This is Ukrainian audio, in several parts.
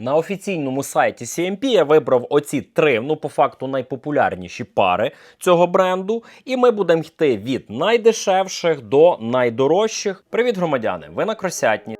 На офіційному сайті CMP я вибрав оці три, ну по факту найпопулярніші пари цього бренду. І ми будемо йти від найдешевших до найдорожчих. Привіт, громадяни! Ви на Кросятні.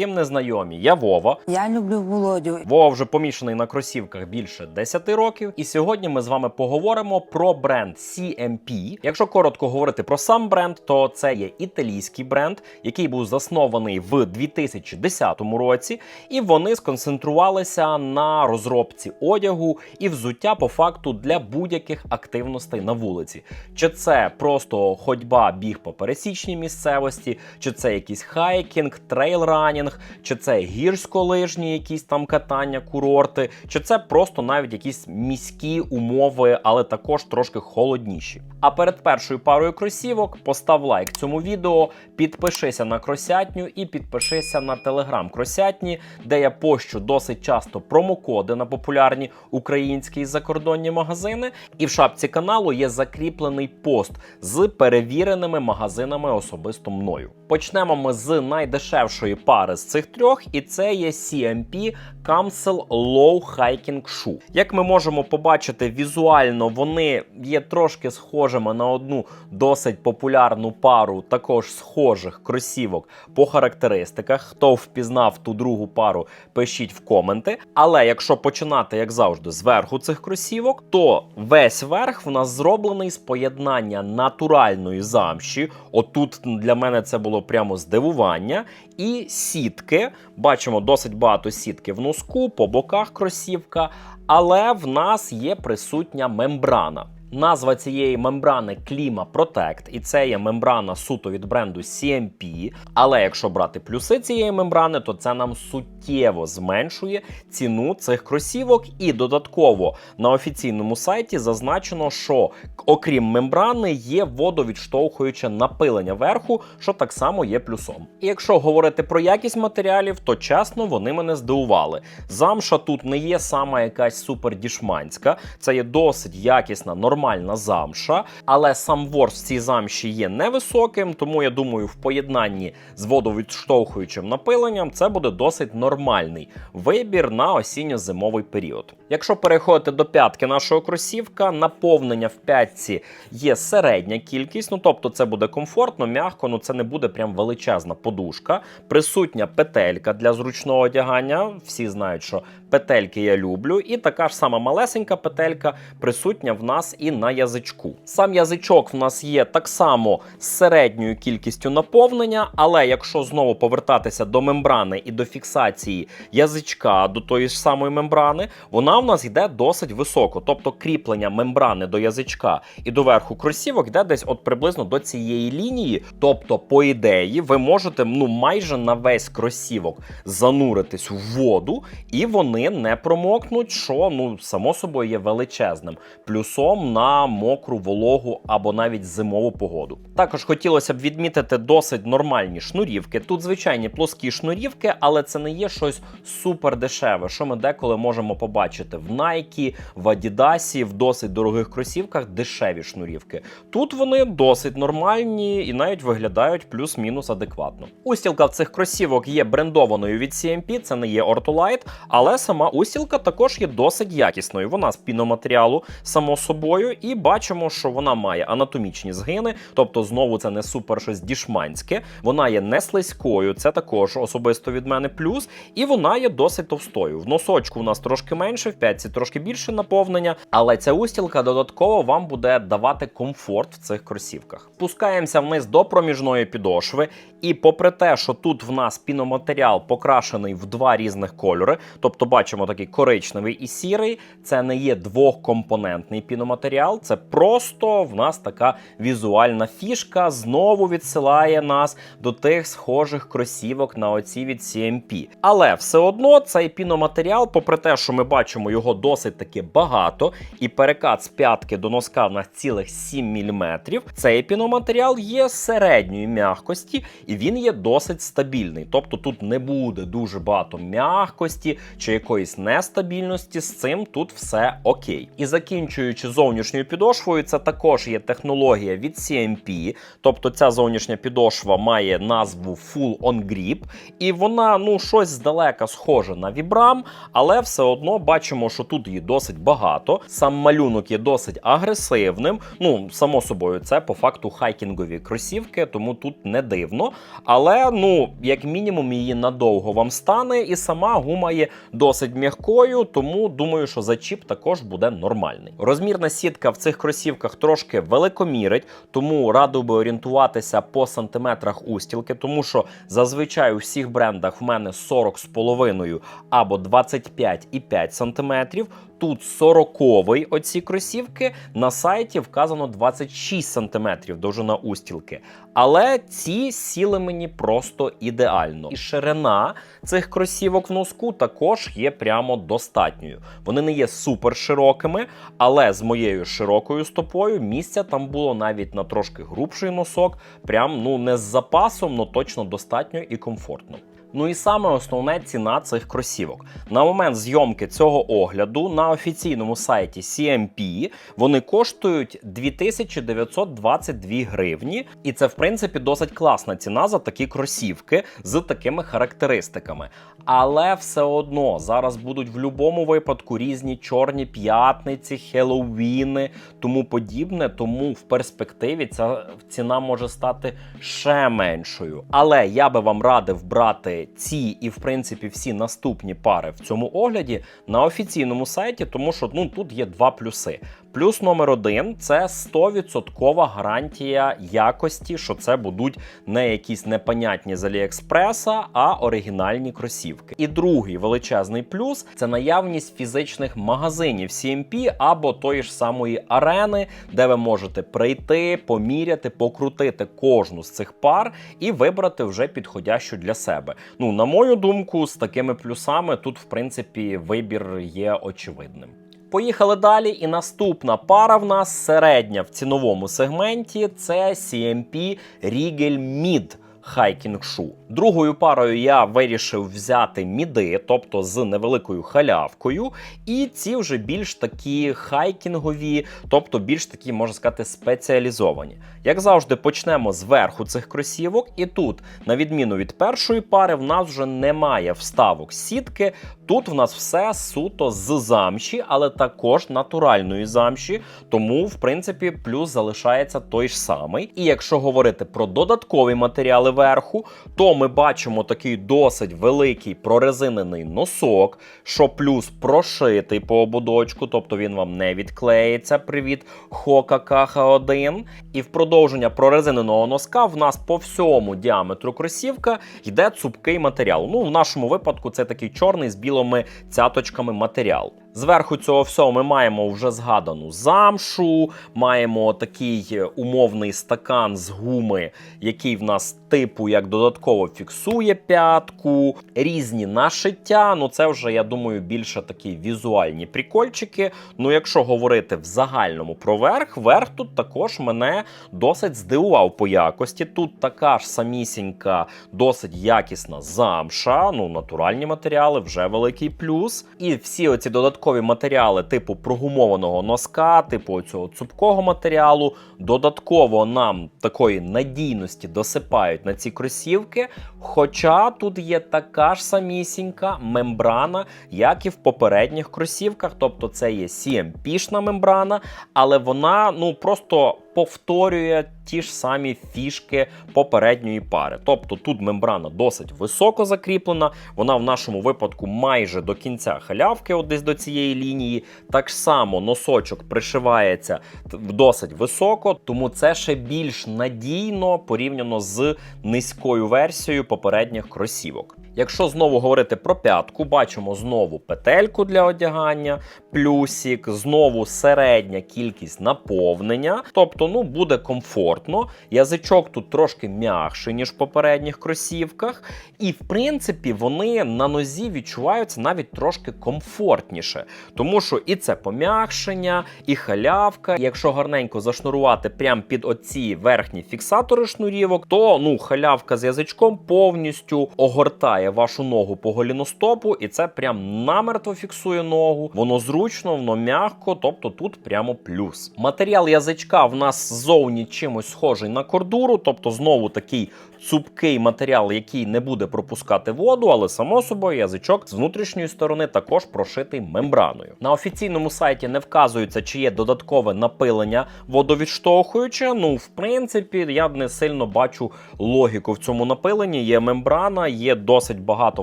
Ким не знайомі? Я Вова. Я люблю Володю. Вова вже помішаний на кросівках більше 10 років. І сьогодні ми з вами поговоримо про бренд CMP. Якщо коротко говорити про сам бренд, то це є італійський бренд, який був заснований в 2010 році, і вони сконцентрувалися на розробці одягу і взуття по факту для будь-яких активностей на вулиці. Чи це просто ходьба, біг по пересічній місцевості, чи це якийсь хайкінг, трейлранінг, чи це гірськолижні якісь там катання, курорти, чи це просто навіть якісь міські умови, але також трошки холодніші. А перед першою парою кросівок постав лайк цьому відео, підпишися на кросятню і підпишися на телеграм кросятні, де я пощу досить часто промокоди на популярні українські і закордонні магазини. І в шапці каналу є закріплений пост з перевіреними магазинами особисто мною. Почнемо ми з найдешевшої пари з цих трьох, і це є CMP Camsel Low Hiking Shoe. Як ми можемо побачити візуально, вони є трошки схожими на одну досить популярну пару, також схожих кросівок по характеристиках. Хто впізнав ту другу пару, пишіть в коменти. Але якщо починати, як завжди, зверху цих кросівок, то весь верх в нас зроблений з поєднання натуральної замші. Отут для мене це було прямо здивування. І сітки. Бачимо досить багато сітки в носку, по боках кросівка, але в нас є присутня мембрана. Назва цієї мембрани Klima Protect, і це є мембрана суто від бренду CMP. Але якщо брати плюси цієї мембрани, то це нам суттєво зменшує ціну цих кросівок. І додатково на офіційному сайті зазначено, що окрім мембрани є водовідштовхуюче напилення верху, що так само є плюсом. І якщо говорити про якість матеріалів, то чесно вони мене здивували. Замша тут не є сама якась супердішманська, це є досить якісна, нормальна замша, але сам ворс в цій замші є невисоким, тому я думаю, в поєднанні з водовідштовхуючим напиленням це буде досить нормальний вибір на осінньо-зимовий період. Якщо переходити до п'ятки нашого кросівка, наповнення в п'ятці є середня кількість, ну тобто це буде комфортно, м'яко, ну це не буде прям величезна подушка. Присутня петелька для зручного одягання. Всі знають, що петельки я люблю, і така ж сама малесенька петелька присутня в нас і на язичку. Сам язичок в нас є так само з середньою кількістю наповнення, але якщо знову повертатися до мембрани і до фіксації язичка до тої ж самої мембрани, вона в нас йде досить високо. Тобто кріплення мембрани до язичка і до верху кросівок йде десь от приблизно до цієї лінії. Тобто, по ідеї, ви можете ну майже на весь кросівок зануритись в воду, і вони не промокнуть, що ну само собою є величезним плюсом на мокру вологу або навіть зимову погоду. Також хотілося б відмітити досить нормальні шнурівки. Тут звичайні плоскі шнурівки, але це не є щось супер дешеве, що ми деколи можемо побачити в Nike, в Adidas, в досить дорогих кросівках дешеві шнурівки. Тут вони досить нормальні і навіть виглядають плюс-мінус адекватно. Устілка цих кросівок є брендованою від CMP, це не є Ortolite, але сама устілка також є досить якісною. Вона з піноматеріалу, само собою, і бачимо, що вона має анатомічні згини, тобто знову це не супер щось дішманське. Вона є не слизькою, це також особисто від мене плюс, і вона є досить товстою. В носочку у нас трошки менше, в п'ятці трошки більше наповнення, але ця устілка додатково вам буде давати комфорт в цих кросівках. Спускаємося вниз до проміжної підошви, і попри те, що тут в нас піноматеріал покрашений в два різних кольори, тобто бачимо такий коричневий і сірий, це не є двохкомпонентний піноматеріал, це просто в нас така візуальна фішка. Знову відсилає нас до тих схожих кросівок на оці від CMP. Але все одно цей піноматеріал, попри те, що ми бачимо його досить таки багато, і перекат з п'ятки до носка в нас цілих 7 мм, цей піноматеріал є середньої м'якості і він є досить стабільний. Тобто тут не буде дуже багато м'якості чи якоїсь нестабільності. З цим тут все окей. І закінчуючи зовнішню зовнішньою підошвою. Це також є технологія від CMP, тобто ця зовнішня підошва має назву Full On Grip, і вона ну щось здалека схоже на вібрам, але все одно бачимо, що тут її досить багато. Сам малюнок є досить агресивним. Ну, само собою, це по факту хайкінгові кросівки, тому тут не дивно. Але ну, як мінімум, її надовго вам стане, і сама гума є досить м'якою, тому думаю, що зачіп також буде нормальний. Розмірна сітка в цих кросівках трошки великомірить, тому радив би орієнтуватися по сантиметрах устілки, тому що зазвичай у всіх брендах в мене 40,5 або 25,5 сантиметрів. Тут 40-й оці кросівки, на сайті вказано 26 см довжина устілки. Але ці сіли мені просто ідеально. І ширина цих кросівок в носку також є прямо достатньою. Вони не є супер широкими, але з моєю широкою стопою місця там було навіть на трошки грубший носок. Прям ну не з запасом, але точно достатньо і комфортно. Ну і саме основне ціна цих кросівок. На момент зйомки цього огляду на офіційному сайті CMP вони коштують 2922 гривні, і це в принципі досить класна ціна за такі кросівки з такими характеристиками. Але все одно зараз будуть в будь-якому випадку різні чорні п'ятниці, хеллоуіни, тому подібне. Тому в перспективі ця ціна може стати ще меншою. Але я би вам радив брати ці і в принципі всі наступні пари в цьому огляді на офіційному сайті, тому що ну тут є два плюси. Плюс номер один це 100% гарантія якості, що це будуть не якісь непонятні з Аліекспреса, а оригінальні кросівки. І другий величезний плюс це наявність фізичних магазинів CMP або тої ж самої арени, де ви можете прийти, поміряти, покрутити кожну з цих пар і вибрати вже підходящу для себе. Ну, на мою думку, з такими плюсами тут, в принципі, вибір є очевидним. Поїхали далі. І наступна пара в нас середня в ціновому сегменті це CMP Regal Mid. Хайкінг шу. Другою парою я вирішив взяти міди, тобто з невеликою халявкою. І ці вже більш такі хайкінгові, тобто більш такі, можна сказати, спеціалізовані. Як завжди, почнемо з верху цих кросівок, і тут, на відміну від першої пари, в нас вже немає вставок сітки. Тут в нас все суто з замші, але також натуральної замші. Тому, в принципі, плюс залишається той ж самий. І якщо говорити про додаткові матеріали верху, то ми бачимо такий досить великий прорезинений носок, що плюс прошитий по ободочку, тобто він вам не відклеїться. Привіт, Хока Каха 1. І в продовження прорезиненого носка в нас по всьому діаметру кросівка йде цупкий матеріал. Ну, в нашому випадку це такий чорний з білими цяточками матеріал. Зверху цього всього ми маємо вже згадану замшу, маємо такий умовний стакан з гуми, який в нас типу як додатково фіксує п'ятку, різні нашиття. Ну це вже, я думаю, більше такі візуальні прикольчики. Ну, якщо говорити в загальному про верх, верх тут також мене досить здивував по якості. Тут така ж самісінька, досить якісна замша, ну натуральні матеріали, вже великий плюс. І всі оці додаткові додаткові матеріали типу прогумованого носка, типу цього цупкого матеріалу. Додатково нам такої надійності досипають на ці кросівки. Хоча тут є така ж самісінька мембрана, як і в попередніх кросівках. Тобто це є CMP-шна мембрана, але вона ну просто повторює ті ж самі фішки попередньої пари. Тобто тут мембрана досить високо закріплена, вона в нашому випадку майже до кінця халявки, от десь до цієї лінії. Так само носочок пришивається досить високо, тому це ще більш надійно порівняно з низькою версією попередніх кросівок. Якщо знову говорити про п'ятку, бачимо знову петельку для одягання, плюсик, знову середня кількість наповнення. Тобто, ну буде комфортно. Язичок тут трошки м'якший, ніж в попередніх кросівках. І в принципі, вони на нозі відчуваються навіть трошки комфортніше, тому що і це пом'якшення, і халявка. Якщо гарненько зашнурувати прямо під оці верхні фіксатори шнурівок, то ну халявка з язичком повністю огортає вашу ногу по голіностопу, і це прям намертво фіксує ногу. Воно зручно, воно м'яко, тобто тут прямо плюс. Матеріал язичка в нас ззовні чимось схожий на кордуру, тобто знову такий цупкий матеріал, який не буде пропускати воду, але само собою язичок з внутрішньої сторони також прошитий мембраною. На офіційному сайті не вказується, чи є додаткове напилення водовідштовхуюче. Ну, в принципі, я не сильно бачу логіку в цьому напиленні. Є мембрана, є досить багато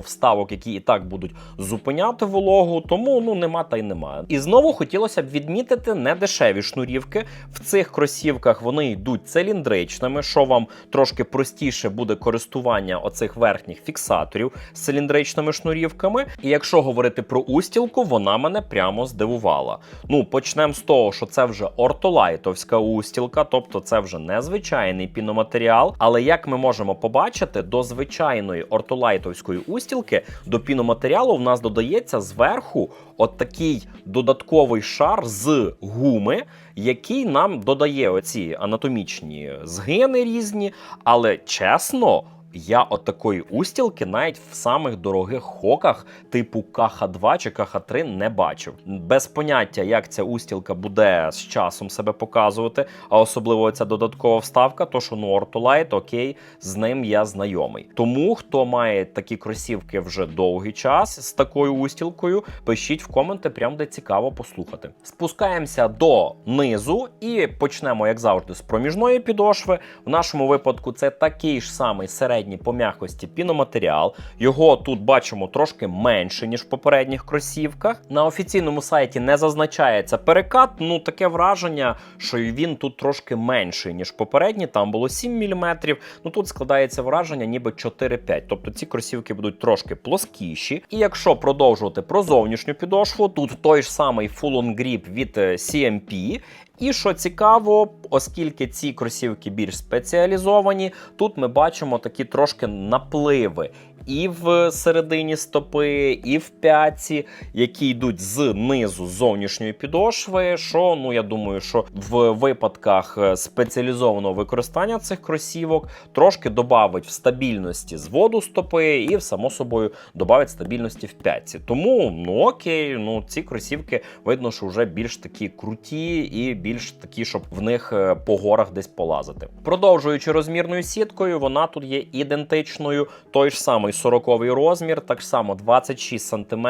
вставок, які і так будуть зупиняти вологу, тому ну нема та й немає. І знову хотілося б відмітити недешеві шнурівки. В цих кросівках вони йдуть циліндричними, що вам трошки простіше буде користування оцих верхніх фіксаторів з циліндричними шнурівками. І якщо говорити про устілку, вона мене прямо здивувала. Ну, почнемо з того, що це вже ортолайтовська устілка, тобто це вже незвичайний піноматеріал. Але як ми можемо побачити, до звичайної ортолайтовської устілки до піноматеріалу в нас додається зверху от такий додатковий шар з гуми, який нам додає оці анатомічні згини різні. Але чесно. Я от такої устілки навіть в самих дорогих хоках, типу КХ2 чи КХ3, не бачив. Без поняття, як ця устілка буде з часом себе показувати, а особливо ця додаткова вставка, то що ну Ортолайт, окей, з ним я знайомий. Тому хто має такі кросівки вже довгий час з такою устілкою, пишіть в коменти, прям де цікаво послухати. Спускаємося до низу і почнемо, як завжди, з проміжної підошви. В нашому випадку це такий ж самий середній по м'якості піноматеріал. Його тут бачимо трошки менше, ніж в попередніх кросівках. На офіційному сайті не зазначається перекат. Ну таке враження, що він тут трошки менший, ніж попередні. Там було 7 мм. Ну тут складається враження, ніби 4-5. Тобто ці кросівки будуть трошки плоскіші. І якщо продовжувати про зовнішню підошву, тут той ж самий Full On Grip від е, CMP. І що цікаво, оскільки ці кросівки більш спеціалізовані, тут ми бачимо такі трошки напливи. І в середині стопи, і в п'ятці, які йдуть з низу зовнішньої підошви. Що ну я думаю, що в випадках е, спеціалізованого використання цих кросівок трошки додавить в стабільності зводу стопи, і само собою додавить стабільності в п'ятці. Тому ну окей, ну ці кросівки видно, що вже більш такі круті і більш такі, щоб в них е, по горах десь полазити. Продовжуючи розмірною сіткою, вона тут є ідентичною. Той ж самий 40-й розмір, так само 26 см.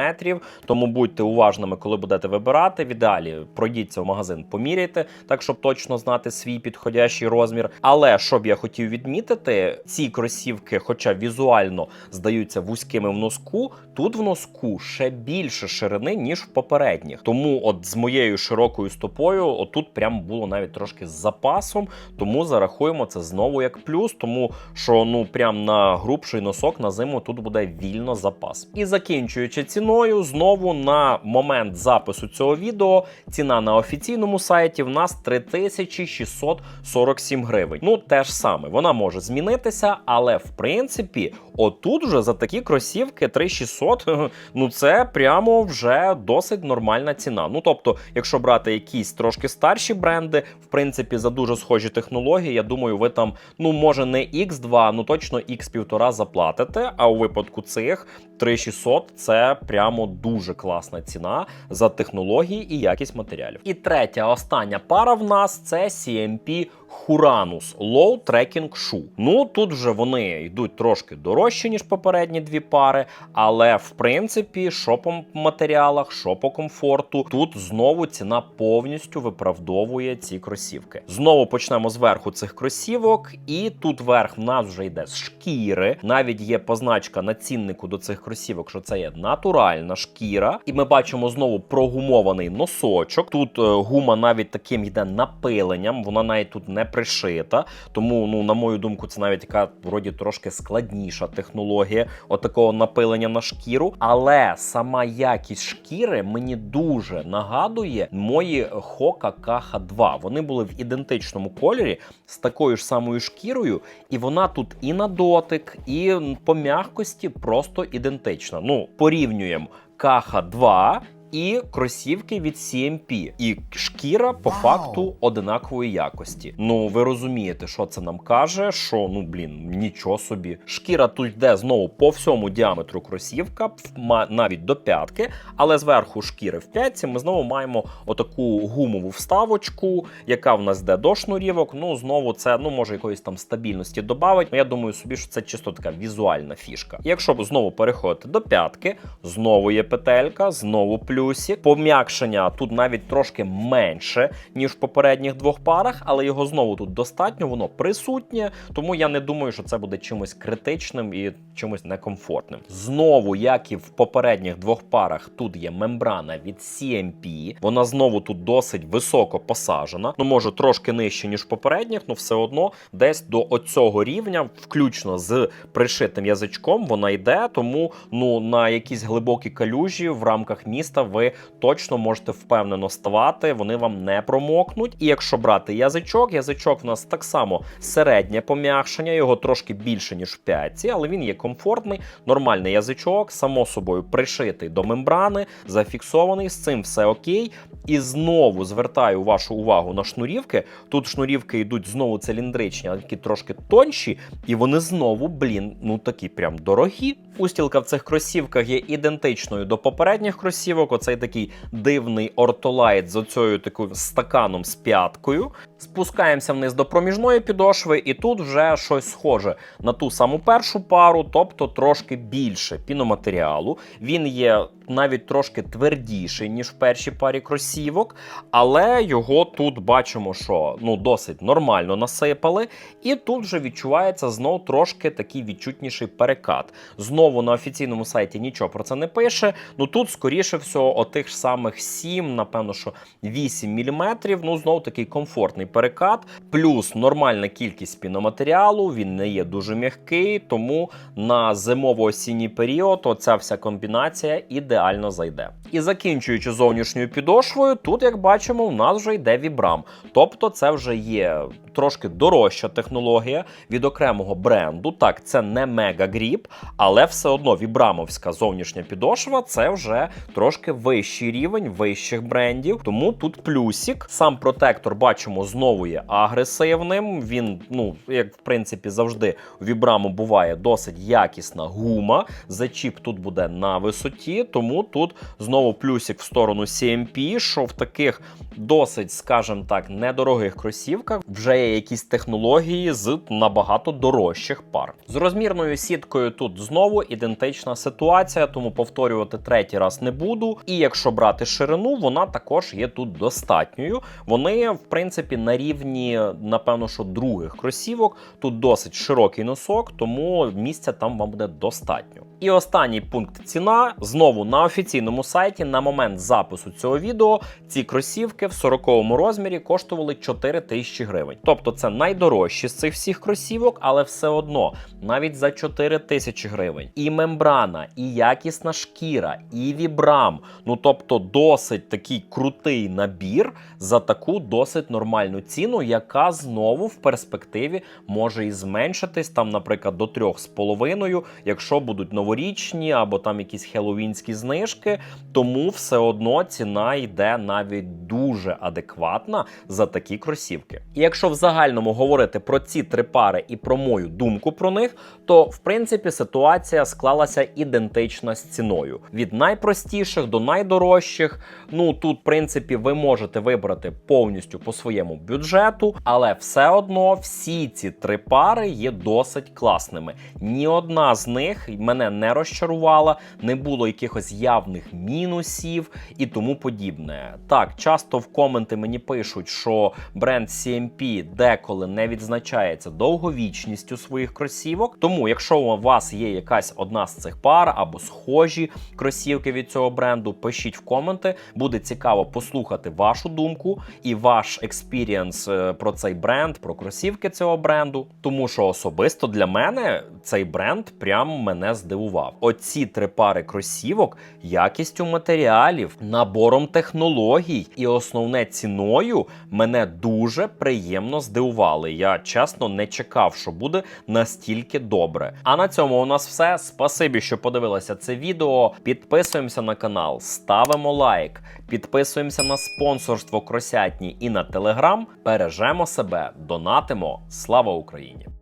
Тому будьте уважними, коли будете вибирати. В ідеалі пройдіться в магазин, поміряйте, так щоб точно знати свій підходящий розмір. Але що б я хотів відмітити, ці кросівки, хоча візуально здаються вузькими в носку, тут в носку ще більше ширини, ніж в попередніх. Тому, от з моєю широкою стопою, отут прям було навіть трошки з запасом. Тому зарахуємо це знову як плюс, тому що ну прям на грубший носок на зиму тут буде вільно запас. І закінчуючи ціною, знову на момент запису цього відео ціна на офіційному сайті в нас 3647 гривень. Ну те ж саме, вона може змінитися, але в принципі, отут вже за такі кросівки 3600, ну це прямо вже досить нормальна ціна. Ну тобто, якщо брати якісь трошки старші бренди, в принципі, за дуже схожі технології, я думаю, ви там, ну може не X2, ну точно X1,5 заплатите. А у випадку цих 3600 це прямо дуже класна ціна за технології і якість матеріалів. І третя, остання пара в нас це CMP Huranus Low Trekking Shoe. Ну тут вже вони йдуть трошки дорожче, ніж попередні дві пари, але в принципі, що по матеріалах, що по комфорту, тут знову ціна повністю виправдовує ці кросівки. Знову почнемо зверху цих кросівок, і тут верх в нас вже йде з шкіри. Навіть є позначка на ціннику до цих кросівок, що це є натуральна шкіра. І ми бачимо знову прогумований носочок. Тут е, гума навіть таким йде напиленням, вона навіть тут не пришита. Тому, ну, на мою думку, це навіть така вроді трошки складніша технологія отакого напилення на шкіру. Але сама якість шкіри мені дуже нагадує мої Hoka KH2. Вони були в ідентичному кольорі з такою ж самою шкірою, і вона тут і на дотик, і по м'якості просто ідентична. Ну, порівнюємо KH2 і кросівки від CMP. І шкіра по факту одинакової якості. Ну ви розумієте, що це нам каже? Що ну блін, нічого собі. Шкіра тут йде знову по всьому діаметру кросівка, навіть до п'ятки, але зверху шкіри в п'ятці ми знову маємо отаку гумову вставочку, яка в нас йде до шнурівок. Ну знову це ну може якоїсь там стабільності додавить. Я думаю собі, що це чисто така візуальна фішка. Якщо знову переходити до п'ятки, знову є петелька, знову плюсик. Пом'якшення тут навіть трошки менше, ніж в попередніх двох парах, але його знову тут достатньо, воно присутнє. Тому я не думаю, що це буде чимось критичним і чимось некомфортним. Знову, як і в попередніх двох парах, тут є мембрана від CMP. Вона знову тут досить високо посаджена. Ну може трошки нижче, ніж в попередніх, але все одно десь до оцього рівня, включно з пришитим язичком, вона йде. Тому ну на якісь глибокі калюжі в рамках міста ви точно можете впевнено ставати, вони вам не промокнуть. І якщо брати язичок, язичок в нас так само середнє пом'якшення, його трошки більше ніж в п'ятці, але він є комфортний, нормальний язичок, само собою пришитий до мембрани, зафіксований. З цим все окей. І знову звертаю вашу увагу на шнурівки. Тут шнурівки йдуть знову циліндричні, але такі трошки тонші, і вони знову, блін, ну такі прям дорогі. Устілка в цих кросівках є ідентичною до попередніх кросівок. Оцей такий дивний ортолайт з оцею такою стаканом з п'яткою. Спускаємося вниз до проміжної підошви, і тут вже щось схоже на ту саму першу пару, тобто трошки більше піноматеріалу. Він є навіть трошки твердіший, ніж в першій парі кросівок, але його тут бачимо, що ну досить нормально насипали. І тут вже відчувається знов трошки такий відчутніший перекат. Знову на офіційному сайті нічого про це не пише. Ну тут, скоріше всього, отих ж самих 7, напевно, що 8 мм. Ну, знов такий комфортний перекат, плюс нормальна кількість піноматеріалу, він не є дуже м'який, тому на зимово-осінній період оця вся комбінація ідеально зайде. І закінчуючи зовнішньою підошвою, тут, як бачимо, у нас вже йде вібрам. Тобто, це вже є трошки дорожча технологія від окремого бренду. Так, це не Grip, але все одно вібрамовська зовнішня підошва це вже трошки вищий рівень вищих брендів. Тому тут плюсик. Сам протектор бачимо знову є агресивним. Він, ну як в принципі завжди у вібраму буває досить якісна гума. Зачіп тут буде на висоті, тому тут знову плюсик в сторону CMP, що в таких досить, скажімо так, недорогих кросівках вже є якісь технології з набагато дорожчих пар. З розмірною сіткою тут знову ідентична ситуація, тому повторювати третій раз не буду. І якщо брати ширину, вона також є тут достатньою. Вони, в принципі, на рівні, напевно, що других кросівок. Тут досить широкий носок, тому місця там вам буде достатньо. І останній пункт ціна знову на офіційному сайті на момент запису цього відео ці кросівки в 40-му розмірі коштували 4 тисячі гривень. Тобто це найдорожчі з цих всіх кросівок, але все одно навіть за 4 тисячі гривень. І мембрана, і якісна шкіра, і вібрам. Ну тобто, досить такий крутий набір за таку досить нормальну ціну, яка знову в перспективі може і зменшитись там, наприклад, до 3,5, якщо будуть новорічні або там якісь хеллоуінські знижки. Тому все одно ціна йде навіть дуже адекватна за такі кросівки. І якщо загальному говорити про ці три пари і про мою думку про них, то в принципі ситуація склалася ідентична з ціною від найпростіших до найдорожчих. Ну тут, в принципі, ви можете вибрати повністю по своєму бюджету, але все одно всі ці три пари є досить класними. Ні одна з них мене не розчарувала, не було якихось явних мінусів і тому подібне. Так, часто в коменти мені пишуть, що бренд CMP деколи не відзначається довговічністю своїх кросівок. Тому, якщо у вас є якась одна з цих пар або схожі кросівки від цього бренду, пишіть в коменти. Буде цікаво послухати вашу думку і ваш експірієнс е, про цей бренд, про кросівки цього бренду. Тому що особисто для мене цей бренд прям мене здивував. Оці три пари кросівок якістю матеріалів, набором технологій і основне ціною мене дуже приємно здивували. Я чесно не чекав, що буде настільки добре. А на цьому у нас все. Спасибі, що подивилися це відео. Підписуємося на канал, ставимо лайк, підписуємося на спонсорство Кросятні і на телеграм. Бережемо себе, донатимо. Слава Україні!